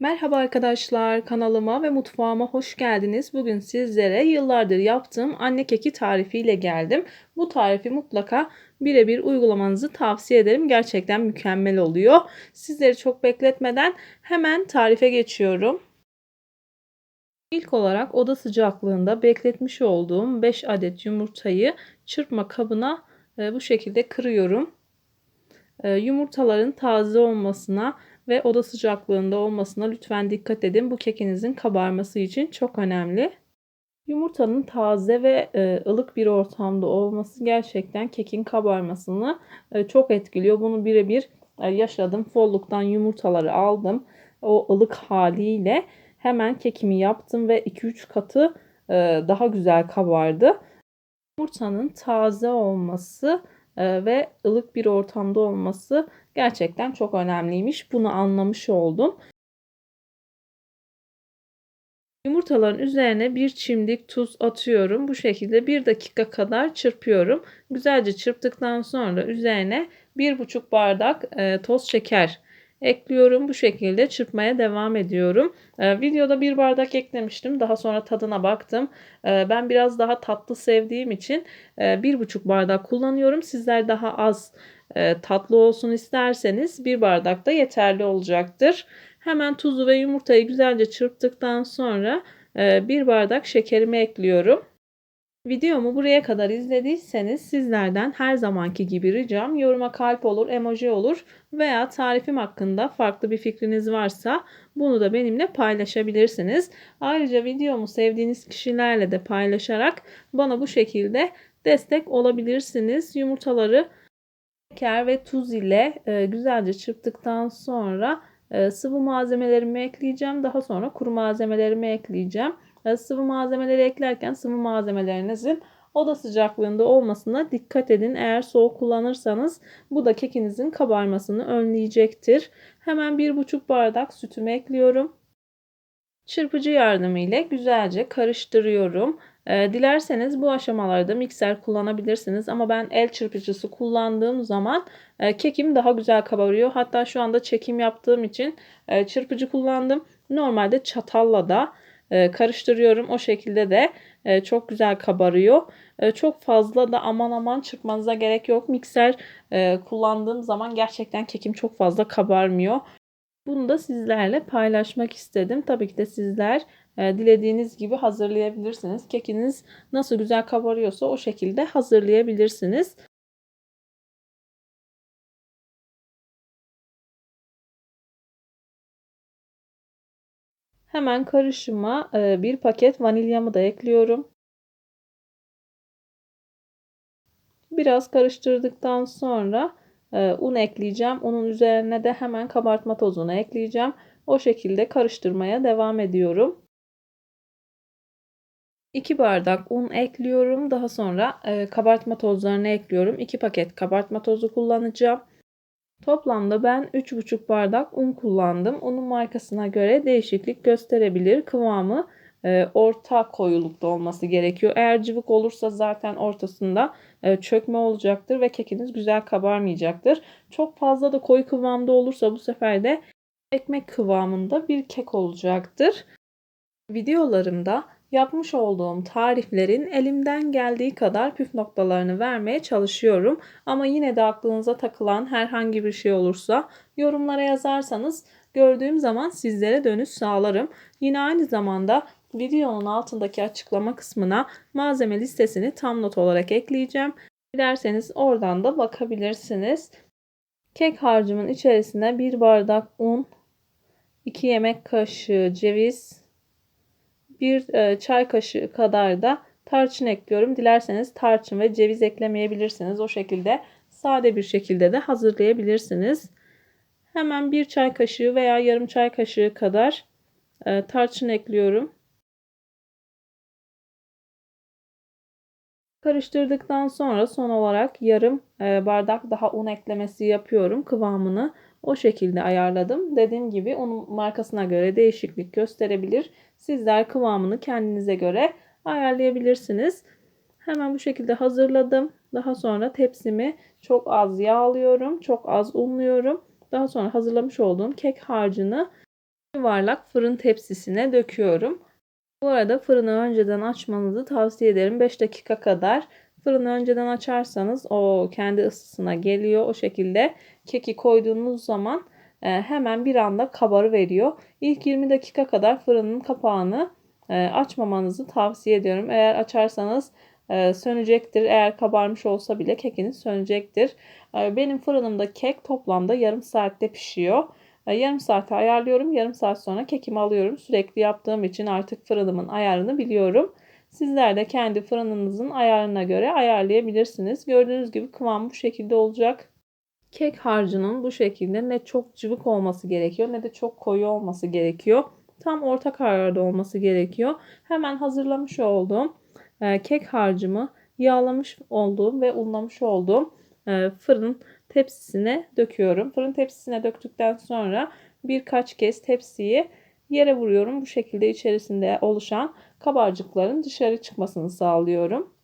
Merhaba arkadaşlar, kanalıma ve mutfağıma hoş geldiniz. Bugün sizlere yıllardır yaptığım anne keki tarifiyle geldim. Bu tarifi mutlaka birebir uygulamanızı tavsiye ederim. Gerçekten mükemmel oluyor. Sizleri çok bekletmeden hemen tarife geçiyorum. İlk olarak oda sıcaklığında bekletmiş olduğum 5 adet yumurtayı çırpma kabına e, bu şekilde kırıyorum. E, yumurtaların taze olmasına ve oda sıcaklığında olmasına lütfen dikkat edin. Bu kekinizin kabarması için çok önemli. Yumurtanın taze ve e, ılık bir ortamda olması gerçekten kekin kabarmasını e, çok etkiliyor. Bunu birebir e, yaşadım. Folluktan yumurtaları aldım. O ılık haliyle hemen kekimi yaptım ve 2-3 katı daha güzel kabardı. Yumurtanın taze olması ve ılık bir ortamda olması gerçekten çok önemliymiş. Bunu anlamış oldum. Yumurtaların üzerine bir çimdik tuz atıyorum. Bu şekilde bir dakika kadar çırpıyorum. Güzelce çırptıktan sonra üzerine bir buçuk bardak e, toz şeker ekliyorum. Bu şekilde çırpmaya devam ediyorum. Ee, videoda bir bardak eklemiştim. Daha sonra tadına baktım. Ee, ben biraz daha tatlı sevdiğim için e, bir buçuk bardak kullanıyorum. Sizler daha az e, tatlı olsun isterseniz bir bardak da yeterli olacaktır. Hemen tuzu ve yumurtayı güzelce çırptıktan sonra e, bir bardak şekerimi ekliyorum. Videomu buraya kadar izlediyseniz sizlerden her zamanki gibi ricam yoruma kalp olur, emoji olur veya tarifim hakkında farklı bir fikriniz varsa bunu da benimle paylaşabilirsiniz. Ayrıca videomu sevdiğiniz kişilerle de paylaşarak bana bu şekilde destek olabilirsiniz. Yumurtaları şeker ve tuz ile e, güzelce çırptıktan sonra e, sıvı malzemelerimi ekleyeceğim. Daha sonra kuru malzemelerimi ekleyeceğim. E, sıvı malzemeleri eklerken sıvı malzemelerinizin oda sıcaklığında olmasına dikkat edin. Eğer soğuk kullanırsanız bu da kekinizin kabarmasını önleyecektir. Hemen 1,5 bardak sütümü ekliyorum. Çırpıcı yardımıyla güzelce karıştırıyorum. E, dilerseniz bu aşamalarda mikser kullanabilirsiniz ama ben el çırpıcısı kullandığım zaman e, kekim daha güzel kabarıyor. Hatta şu anda çekim yaptığım için çırpıcı kullandım. Normalde çatalla da karıştırıyorum. O şekilde de e, çok güzel kabarıyor. E, çok fazla da aman aman çırpmanıza gerek yok. Mikser e, kullandığım zaman gerçekten kekim çok fazla kabarmıyor. Bunu da sizlerle paylaşmak istedim. Tabii ki de sizler e, dilediğiniz gibi hazırlayabilirsiniz. Kekiniz nasıl güzel kabarıyorsa o şekilde hazırlayabilirsiniz. Hemen karışıma e, bir paket vanilyamı da ekliyorum. Biraz karıştırdıktan sonra e, un ekleyeceğim. Unun üzerine de hemen kabartma tozunu ekleyeceğim. O şekilde karıştırmaya devam ediyorum. 2 bardak un ekliyorum. Daha sonra e, kabartma tozlarını ekliyorum. 2 paket kabartma tozu kullanacağım. Toplamda ben 3,5 bardak un kullandım. Unun markasına göre değişiklik gösterebilir. Kıvamı e, orta koyulukta olması gerekiyor. Eğer cıvık olursa zaten ortasında e, çökme olacaktır ve kekiniz güzel kabarmayacaktır. Çok fazla da koyu kıvamda olursa bu sefer de ekmek kıvamında bir kek olacaktır. Videolarımda yapmış olduğum tariflerin elimden geldiği kadar püf noktalarını vermeye çalışıyorum. Ama yine de aklınıza takılan herhangi bir şey olursa yorumlara yazarsanız gördüğüm zaman sizlere dönüş sağlarım. Yine aynı zamanda videonun altındaki açıklama kısmına malzeme listesini tam not olarak ekleyeceğim. Dilerseniz oradan da bakabilirsiniz. Kek harcımın içerisine 1 bardak un, 2 yemek kaşığı ceviz, bir e, çay kaşığı kadar da tarçın ekliyorum. Dilerseniz tarçın ve ceviz eklemeyebilirsiniz. O şekilde sade bir şekilde de hazırlayabilirsiniz. Hemen bir çay kaşığı veya yarım çay kaşığı kadar e, tarçın ekliyorum. Karıştırdıktan sonra son olarak yarım e, bardak daha un eklemesi yapıyorum. Kıvamını o şekilde ayarladım. Dediğim gibi un markasına göre değişiklik gösterebilir. Sizler kıvamını kendinize göre ayarlayabilirsiniz. Hemen bu şekilde hazırladım. Daha sonra tepsimi çok az yağlıyorum. Çok az unluyorum. Daha sonra hazırlamış olduğum kek harcını yuvarlak fırın tepsisine döküyorum. Bu arada fırını önceden açmanızı tavsiye ederim. 5 dakika kadar fırını önceden açarsanız o kendi ısısına geliyor. O şekilde keki koyduğunuz zaman e, hemen bir anda kabarı veriyor. İlk 20 dakika kadar fırının kapağını e, açmamanızı tavsiye ediyorum. Eğer açarsanız e, sönecektir. Eğer kabarmış olsa bile kekiniz sönecektir. Benim fırınımda kek toplamda yarım saatte pişiyor. Yarım saate ayarlıyorum. Yarım saat sonra kekimi alıyorum. Sürekli yaptığım için artık fırınımın ayarını biliyorum. Sizler de kendi fırınınızın ayarına göre ayarlayabilirsiniz. Gördüğünüz gibi kıvam bu şekilde olacak. Kek harcının bu şekilde ne çok cıvık olması gerekiyor ne de çok koyu olması gerekiyor. Tam orta kararda olması gerekiyor. Hemen hazırlamış olduğum e, kek harcımı yağlamış olduğum ve unlamış olduğum e, fırın tepsisine döküyorum. Fırın tepsisine döktükten sonra birkaç kez tepsiyi yere vuruyorum. Bu şekilde içerisinde oluşan kabarcıkların dışarı çıkmasını sağlıyorum.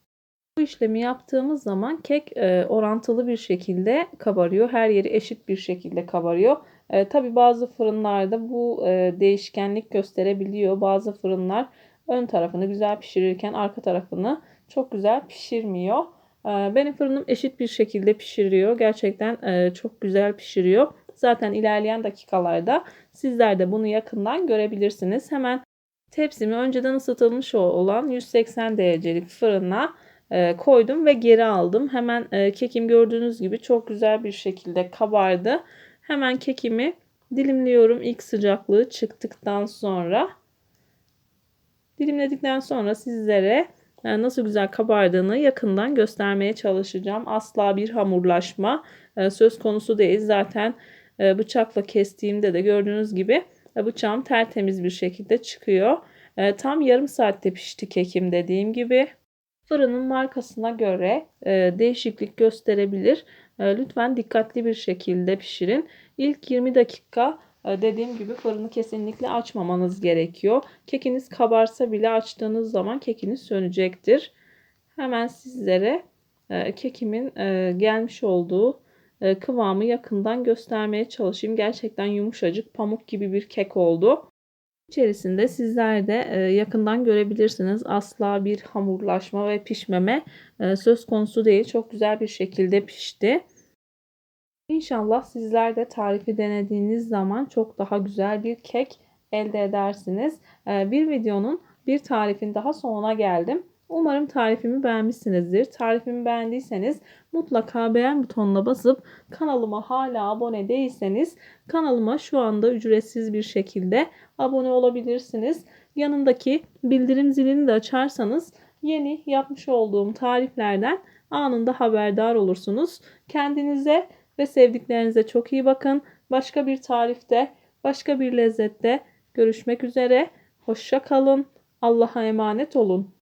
Bu işlemi yaptığımız zaman kek e, orantılı bir şekilde kabarıyor. Her yeri eşit bir şekilde kabarıyor. E, Tabi bazı fırınlarda bu e, değişkenlik gösterebiliyor. Bazı fırınlar ön tarafını güzel pişirirken arka tarafını çok güzel pişirmiyor. E, benim fırınım eşit bir şekilde pişiriyor. Gerçekten e, çok güzel pişiriyor. Zaten ilerleyen dakikalarda sizler de bunu yakından görebilirsiniz. Hemen tepsimi önceden ısıtılmış olan 180 derecelik fırına e, koydum ve geri aldım. Hemen e, kekim gördüğünüz gibi çok güzel bir şekilde kabardı. Hemen kekimi dilimliyorum ilk sıcaklığı çıktıktan sonra. Dilimledikten sonra sizlere e, nasıl güzel kabardığını yakından göstermeye çalışacağım. Asla bir hamurlaşma söz konusu değil. Zaten bıçakla kestiğimde de gördüğünüz gibi bıçağım tertemiz bir şekilde çıkıyor. Tam yarım saatte pişti kekim dediğim gibi. Fırının markasına göre e, değişiklik gösterebilir. E, lütfen dikkatli bir şekilde pişirin. İlk 20 dakika e, dediğim gibi fırını kesinlikle açmamanız gerekiyor. Kekiniz kabarsa bile açtığınız zaman kekiniz sönecektir. Hemen sizlere e, kekimin e, gelmiş olduğu e, kıvamı yakından göstermeye çalışayım. Gerçekten yumuşacık pamuk gibi bir kek oldu. İçerisinde sizler de e, yakından görebilirsiniz. Asla bir hamurlaşma ve pişmeme e, söz konusu değil. Çok güzel bir şekilde pişti. İnşallah sizler de tarifi denediğiniz zaman çok daha güzel bir kek elde edersiniz. E, bir videonun bir tarifin daha sonuna geldim. Umarım tarifimi beğenmişsinizdir. Tarifimi beğendiyseniz mutlaka beğen butonuna basıp kanalıma hala abone değilseniz kanalıma şu anda ücretsiz bir şekilde abone olabilirsiniz. Yanındaki bildirim zilini de açarsanız yeni yapmış olduğum tariflerden anında haberdar olursunuz. Kendinize ve sevdiklerinize çok iyi bakın. Başka bir tarifte, başka bir lezzette görüşmek üzere. Hoşça kalın. Allah'a emanet olun.